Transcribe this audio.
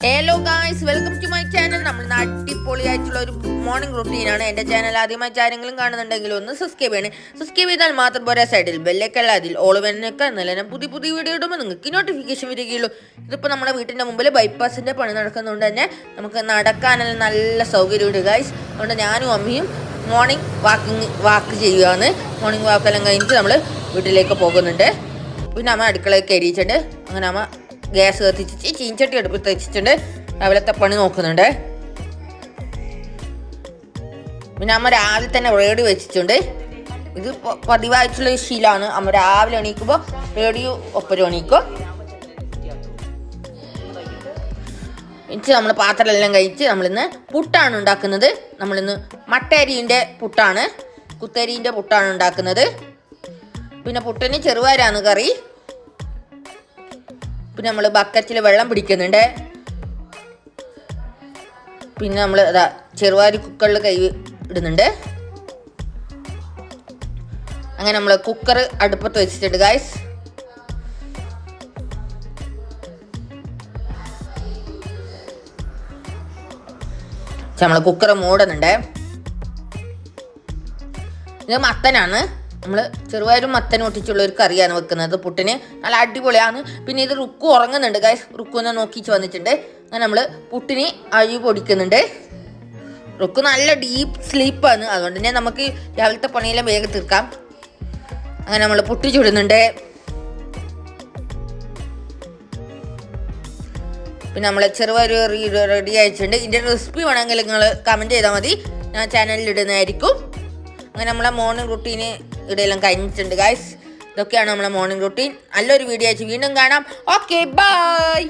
Hello guys welcome to my channel നമ്മൾ അടിപൊളിയായിട്ടുള്ള ഒരു മോർണിംഗ് റുട്ടീനാണ് എന്റെ ചാനൽ ആദ്യമായി ആരെങ്കിലും കാണുന്നുണ്ടെങ്കിൽ ഒന്ന് സബ്സ്ക്രൈബ് ചെയ്യണേ. സബ്സ്ക്രൈബ് ചെയ്താൽ മാത്രം പോരാ സൈഡിൽ ബെല്ലൊക്കെയുള്ള അതിൽ ഓളുവനൊക്കെ നല്ല പുതിയ പുതിയ വീഡിയോ ഇടുമ്പോൾ നിങ്ങൾക്ക് നോട്ടിഫിക്കേഷൻ വരികയുള്ളൂ. ഇതിപ്പോൾ നമ്മുടെ വീട്ടിന്റെ മുമ്പിൽ ബൈപ്പാസിന്റെ പണി നടക്കുന്നതുകൊണ്ട് തന്നെ നമുക്ക് നടക്കാനെല്ലാം നല്ല സൗകര്യമുണ്ട് ഗായ്സ് അതുകൊണ്ട് ഞാനും അമ്മയും മോർണിംഗ് വാക്കിങ് വാക്ക് ചെയ്യുകയാണ്. മോർണിംഗ് വാക്കെല്ലാം കഴിഞ്ഞിട്ട് നമ്മൾ വീട്ടിലേക്ക് പോകുന്നുണ്ട്. പിന്നെ അമ്മ അടുക്കളയൊക്കെ എരിയിച്ചിട്ട് അങ്ങനെ അമ്മ ഗ്യാസ് കത്തിച്ച് ചീഞ്ചട്ടി അടുപ്പത്ത് വെച്ചിട്ടുണ്ട് രാവിലത്തെ പണി നോക്കുന്നുണ്ട്. പിന്നെ അമ്മ രാവിലെ തന്നെ റേഡിയോ വെച്ചിട്ടുണ്ട്. ഇത് പതിവായിട്ടുള്ള ശീലമാണ്. അമ്മ രാവിലെ എണീക്കുമ്പോൾ റേഡിയോ ഒപ്പരം എണീക്കും. എന്നിട്ട് നമ്മൾ പാത്രമെല്ലാം കഴിച്ച് നമ്മളിന്ന് പുട്ടാണ് ഉണ്ടാക്കുന്നത്. നമ്മളിന്ന് മട്ടരിന്റെ പുട്ടാണ്. കുത്തരീന്റെ പുട്ടാണ് ഉണ്ടാക്കുന്നത്. പിന്നെ പുട്ടിന് ചെറുപയറാണ് കറി. പിന്നെ നമ്മൾ ബക്കറ്റിൽ വെള്ളം പിടിക്കുന്നുണ്ട്. പിന്നെ നമ്മൾ അതാ ചെറുവാരി കുക്കറിൽ കൈ ഇടുന്നുണ്ട്. അങ്ങനെ നമ്മൾ കുക്കർ അടുപ്പത്ത് വെച്ചിട്ടുണ്ട് ഗായ്സ് നമ്മൾ കുക്കർ മൂടുന്നുണ്ട്. ഇത് മത്തനാണ്. നമ്മൾ ചെറുപയറും മത്തനും ഒട്ടിച്ചുള്ള ഒരു കറിയാണ് വെക്കുന്നത്. പുട്ടിന് നല്ല അടിപൊളിയാണ്. പിന്നെ ഇത് റുക്കു ഉറങ്ങുന്നുണ്ട്. ഗൈസ് റുക്കുനെ നോക്കി വന്നിട്ടുണ്ട്. അങ്ങനെ നമ്മൾ പുട്ടിന് അഴി പൊടിക്കുന്നുണ്ട്. റുക്കു നല്ല ഡീപ്പ് സ്ലീപ്പാണ് അതുകൊണ്ട് തന്നെ നമുക്ക് രാവിലത്തെ പണിയെല്ലാം വേഗം തീർക്കാം. അങ്ങനെ നമ്മൾ പുട്ടി ചുടുന്നുണ്ട്. പിന്നെ നമ്മൾ ചെറുപയർ റെഡി അയച്ചിട്ടുണ്ട് ഇതിന്റെ റെസിപ്പി വേണമെങ്കിൽ നിങ്ങൾ കമന്റ് ചെയ്താൽ മതി. ഞാൻ ചാനലിൽ ഇടുന്നതായിരിക്കും. അങ്ങനെ നമ്മളെ മോർണിംഗ് റുട്ടീന് ഇടയിലും കഴിഞ്ഞിട്ടുണ്ട് ഗായ്സ് ഇതൊക്കെയാണ് നമ്മളെ മോർണിംഗ് റുട്ടീൻ നല്ലൊരു വീഡിയോ ആയിട്ട് വീണ്ടും കാണാം. Okay bye